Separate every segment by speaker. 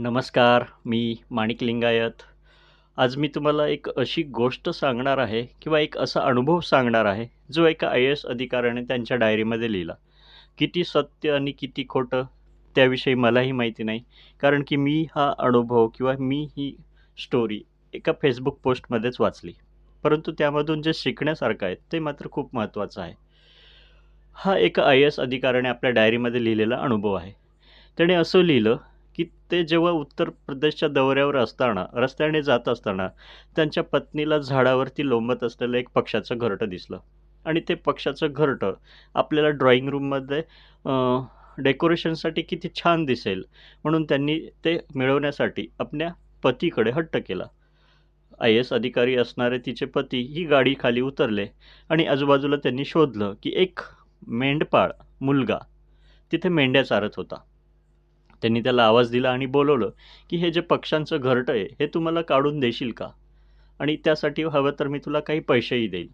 Speaker 1: नमस्कार मी माणिक लिंगायत. आज मी तुम्हाला एक अशी गोष्ट सांगणार आहे किंवा एक असा अनुभव सांगणार आहे जो एका आय एस अधिकाऱ्याने त्यांच्या डायरीमध्ये लिहिला. किती सत्य आणि किती खोटं त्याविषयी मलाही माहिती नाही कारण की मी हा अनुभव किंवा मी ही स्टोरी एका फेसबुक पोस्टमध्येच वाचली. परंतु त्यामधून जे शिकण्यासारखं आहे ते मात्र खूप महत्त्वाचं आहे. हा एका आय एस अधिकाऱ्याने आपल्या डायरीमध्ये लिहिलेला अनुभव आहे. त्याने असं लिहिलं की ते जेव्हा उत्तर प्रदेशच्या दौऱ्यावर असताना रस्त्याने जात असताना त्यांच्या पत्नीला झाडावरती लोंबत असलेलं एक पक्षाचं घरटं दिसलं. आणि ते पक्षाचं घरटं आपल्याला ड्रॉइंग रूममध्ये डेकोरेशनसाठी किती छान दिसेल म्हणून त्यांनी ते मिळवण्यासाठी आपल्या पतीकडे हट्ट केला. आय एस अधिकारी असणारे तिचे पती ही गाडी खाली उतरले आणि आजूबाजूला त्यांनी शोधलं की एक मेंढपाळ मुलगा तिथे मेंढ्या चारत होता. त्यांनी त्याला आवाज दिला आणि बोलवलं की हे जे पक्ष्यांचं घरटं आहे हे तुम्हाला काढून देशील का? आणि त्यासाठी हवं तर मी तुला काही पैसेही देईल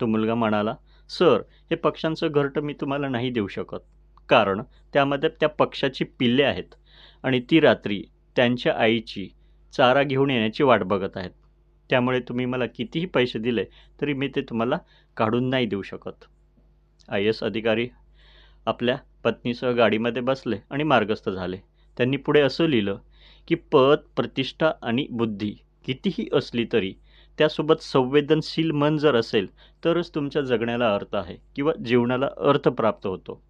Speaker 1: तो मुलगा म्हणाला सर हे पक्ष्यांचं घरटं मी तुम्हाला नाही देऊ शकत. कारण त्यामध्ये त्या पक्षाची पिल्ले आहेत आणि ती रात्री त्यांच्या आईची चारा घेऊन येण्याची वाट बघत आहेत. त्यामुळे तुम्ही मला कितीही पैसे दिले तरी मी ते तुम्हाला काढून नाही देऊ शकत. आय एस अधिकारी आपल्या पत्नीसह गाडीमध्ये बसले आणि मार्गस्थ झाले. त्यांनी पुढे असं लिहिलं की पद प्रतिष्ठा आणि बुद्धी कितीही असली तरी त्यासोबत संवेदनशील मन जर असेल तरच तुमच्या जगण्याला अर्थ आहे किंवा जीवनाला अर्थ प्राप्त होतो.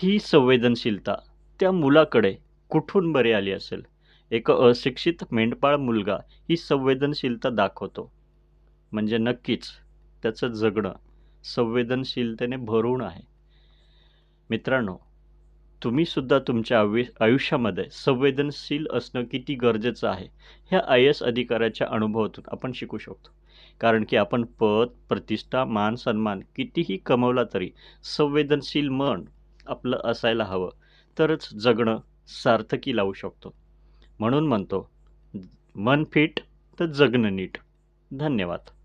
Speaker 1: ही संवेदनशीलता त्या मुलाकडे कुठून बरे आली असेल? एक अशिक्षित मेंढपाळ मुलगा ही संवेदनशीलता दाखवतो. म्हणजे नक्कीच त्याचं जगणं संवेदनशीलतेने भरून आहे. मित्रांनो तुम्हीसुद्धा तुमच्या आयु आयुष्यामध्ये संवेदनशील असणं किती गरजेचं आहे ह्या आय एस अधिकाऱ्याच्या अनुभवातून आपण शिकू शकतो. कारण की आपण पद प्रतिष्ठा मान सन्मान कितीही कमवला तरी संवेदनशील मन आपलं असायला हवं तरच जगणं सार्थकी लावू शकतो. म्हणून म्हणतो मन फिट तर जगणं नीट. धन्यवाद.